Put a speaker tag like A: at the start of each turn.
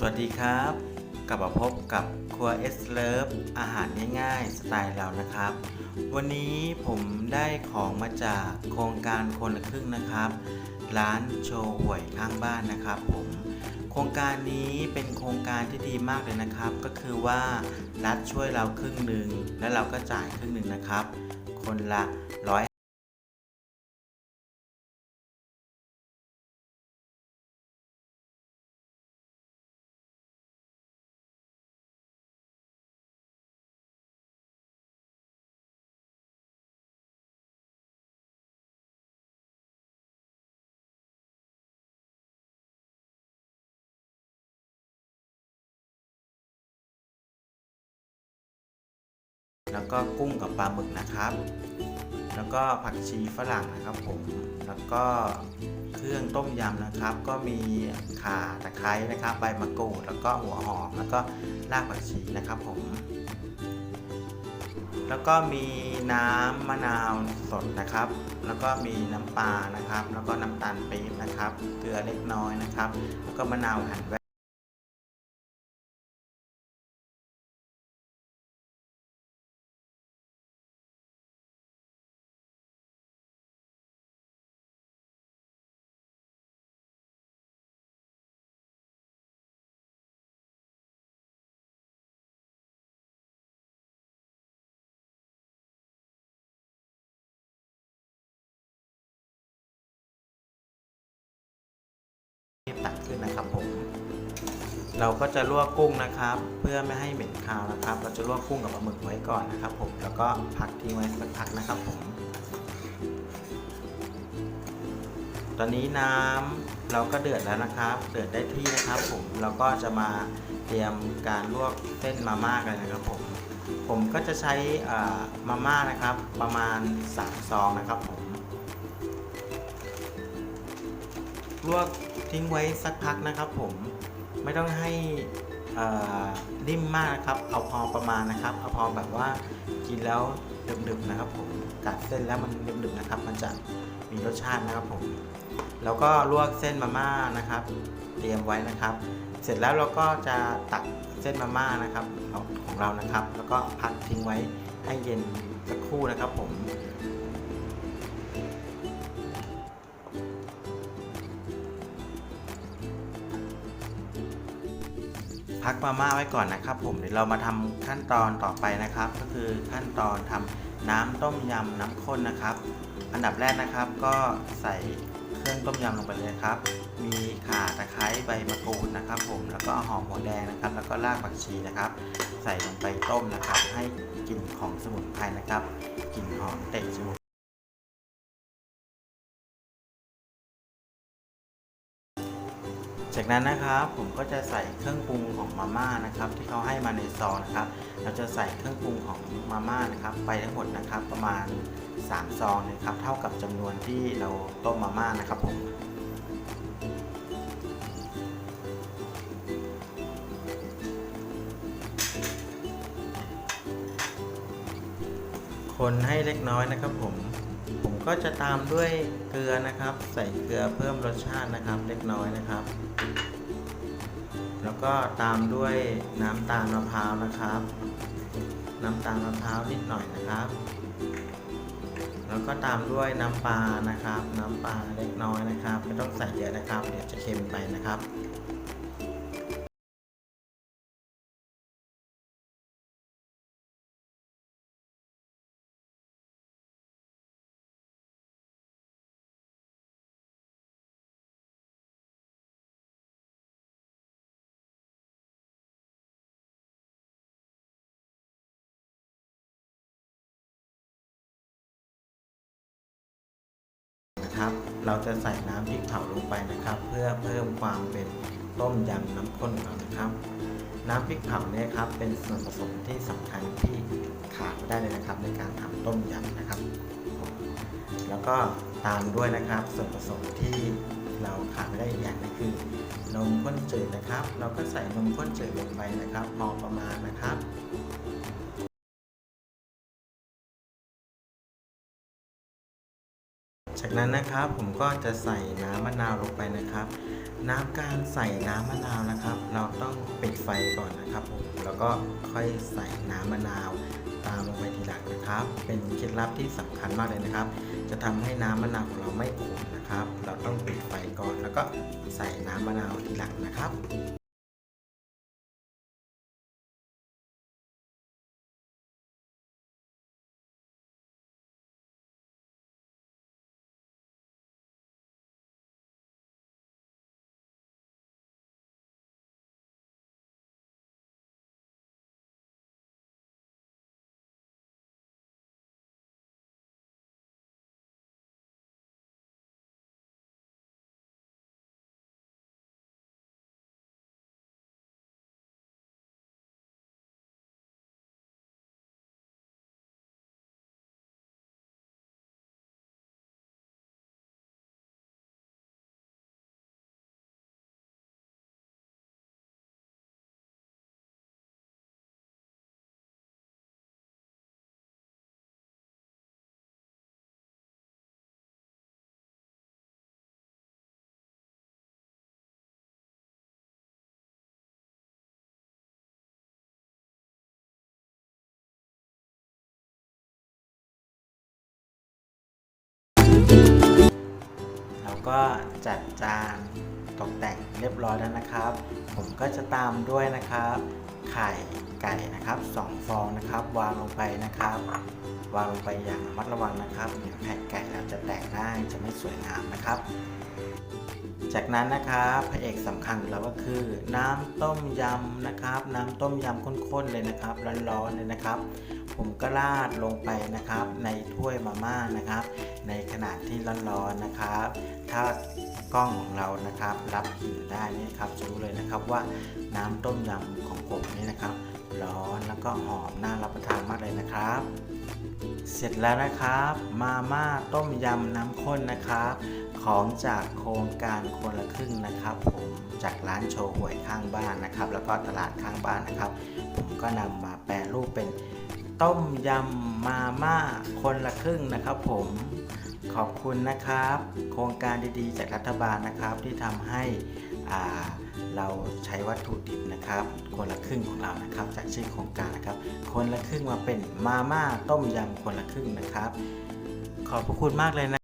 A: สวัสดีครับ กลับมาพบกับครัวเอสเลิฟอาหารง่ายๆ สไตล์เรานะครับ วันนี้ผมได้ของมาจากโครงการคนละครึ่งนะครับ ร้านโชว์หวยข้างบ้านนะครับผมโครงการนี้เป็นโครงการที่ดีมากเลยนะครับ ก็คือว่ารัฐช่วยเราครึ่งหนึ่งและเราก็จ่ายครึ่งหนึ่งนะครับ คนละร้อย แล้วก็กุ้งกับปลาหมึกนะครับ แล้วก็ผักชีฝรั่งนะครับผม แล้วก็เครื่องต้มยำนะครับ ก็มีข่าตะไคร้นะครับ ใบมะกรูด แล้วก็หัวหอม แล้วก็รากผักชีนะครับผม แล้วก็มีน้ำมะนาวสดนะครับ แล้วก็มีน้ำปลานะครับ แล้วก็น้ำตาลปี๊บนะครับ เกลือเล็กน้อยนะครับ แล้วก็มะนาวหั่นแว่ นะครับผม เราก็จะลวกกุ้งนะครับ เพื่อไม่ให้เหม็นคาวนะครับ เราจะลวกกุ้งกับปลาหมึกไว้ก่อนนะครับ ผม แล้วก็พักทิ้งไว้สักพักนะครับผม ตอนนี้น้ำเราก็เดือดแล้วนะครับ เดือดได้ที่นะครับ ผม เราก็จะมาเตรียมการลวกเส้นมาม่ากันนะครับผม ผมก็จะใช้มาม่านะครับประมาณ3ซองนะครับผม ลวกทิ้งไว้สักพักนะครับผมไม่ต้องให้เอ่อนิ่มมากนะครับ เอาพอประมาณนะครับ เอาพอแบบว่ากินแล้วดึบๆนะครับผมกัดเส้นแล้วมันดึบๆนะครับ มันจะมีรสชาตินะครับผม แล้วก็ลวกเส้นมาม่านะครับ เตรียมไว้นะครับ เสร็จแล้วเราก็จะตักเส้นมาม่านะครับของเรานะครับ แล้วก็พักทิ้งไว้ให้เย็นสักครู่นะครับผม พักมาม่าไว้ก่อนนะครับ ผมเดี๋ยวเรามาทำขั้นตอนต่อไปนะครับ ก็คือขั้นตอนทำน้ำต้มยำน้ำข้นนะครับ อันดับแรกนะครับก็ใส่เครื่องต้มยำลงไปเลยครับ มีข่าตะไคร้ใบมะกรูดนะครับ ผมแล้วก็หอมหัวแดงนะครับ แล้วก็รากผักชีนะครับ ใส่ลงไปต้มนะครับ ให้กลิ่นของสมุนไพรนะครับกลิ่นหอมเตะจมูก นั้นนะครับผมก็จะใส่เครื่องปรุงของมาม่านะครับ ที่เขาให้มาในซองนะครับ เราจะใส่เครื่องปรุงของมาม่านะครับ ไปทั้งหมดนะครับ ประมาณ 3 ซองนะครับ เท่ากับจำนวนที่เราต้มมาม่านะครับผมคนให้เล็กน้อยนะครับผม ก็จะตามด้วยเกลือนะครับ ใส่เกลือเพิ่มรสชาตินะครับเล็กน้อยนะครับ แล้วก็ตามด้วยน้ำตาลมะพร้าวนะครับ น้ำตาลมะพร้าวนิดหน่อยนะครับ แล้วก็ตามด้วยน้ำปลานะครับ น้ำปลาเล็กน้อยนะครับ ไม่ต้องใส่เยอะนะครับ เดี๋ยวจะเค็มไปนะครับ นะครับ เราจะใส่น้ำพริกเผาลงไปนะครับ เพื่อเพิ่มความเป็นต้มยำน้ำข้นของเรานะครับ น้ำพริกเผาเนี่ยครับเป็นส่วนผสมที่สำคัญที่ขาดไม่ได้เลยนะครับ ในการทำต้มยำนะครับ แล้วก็ตามด้วยนะครับ ส่วนผสมที่เราขาดไม่ได้อีกอย่างหนึงคือนมข้นจืดนะครับ เราก็ใส่นมข้นจืดลงไปนะครับ พอประมาณนะครับ จากนั้นนะครับผมก็จะใส่น้ำมะนาวลงไปนะครับ น้ำการใส่น้ำมะนาวนะครับ เราต้องปิดไฟก่อนนะครับผมแล้วก็ค่อยใส่น้ำมะนาวตามลงไปทีหลังนะครับ เป็นเคล็ดลับที่สำคัญมากเลยนะครับ จะทำให้น้ำมะนาวของเราไม่ขุ่นนะครับ เราต้องปิดไฟก่อนแล้วก็ใส่น้ำมะนาวทีหลังนะครับ เราก็จัดจานตกแต่งเรียบร้อยแล้วนะครับ ผมก็จะตามด้วยนะครับ ไข่ไก่นะครับสองฟองนะครับ วางลงไปนะครับ วางลงไปอย่างระมัดระวังนะครับเดี๋ยวไข่ไก่เราจะแตกได้จะไม่สวยงามนะครับ จากนั้นนะครับพระเอกสำคัญของเราก็คือ น้ำต้มยำนะครับ น้ำต้มยำข้นๆเลยนะครับร้อนๆเลยนะครับ ผมก็ราดลงไปนะครับ ในถ้วยมาม่านะครับ ในขนาดที่ร้อนๆนะครับ ถ้ากล้องของเรานะครับ รับกลิ่นได้นี่ครับจะรู้เลยนะครับว่าน้ำต้มยำของผมนี่นะครับ ร้อนแล้วก็หอมน่ารับประทานมากเลยนะครับ เสร็จแล้วนะครับ มาม่าต้มยำน้ำข้นนะครับของจากโครงการคนละครึ่งนะครับ ผมจากร้านโชว์หวยข้างบ้านนะครับ แล้วก็ตลาดข้างบ้านนะครับ ผมก็นำมาแปรรูปเป็น ต้มยำมาม่าคนละครึ่งนะครับผม ขอบคุณนะครับ โครงการดีๆ จากรัฐบาลนะครับที่ทำให้เราใช้วัตถุดิบนะครับ คนละครึ่งของเรานะครับ จากชื่อโครงการนะครับ คนละครึ่งมาเป็นมาม่าต้มยำคนละครึ่งนะครับ ขอบพระคุณมากเลยนะ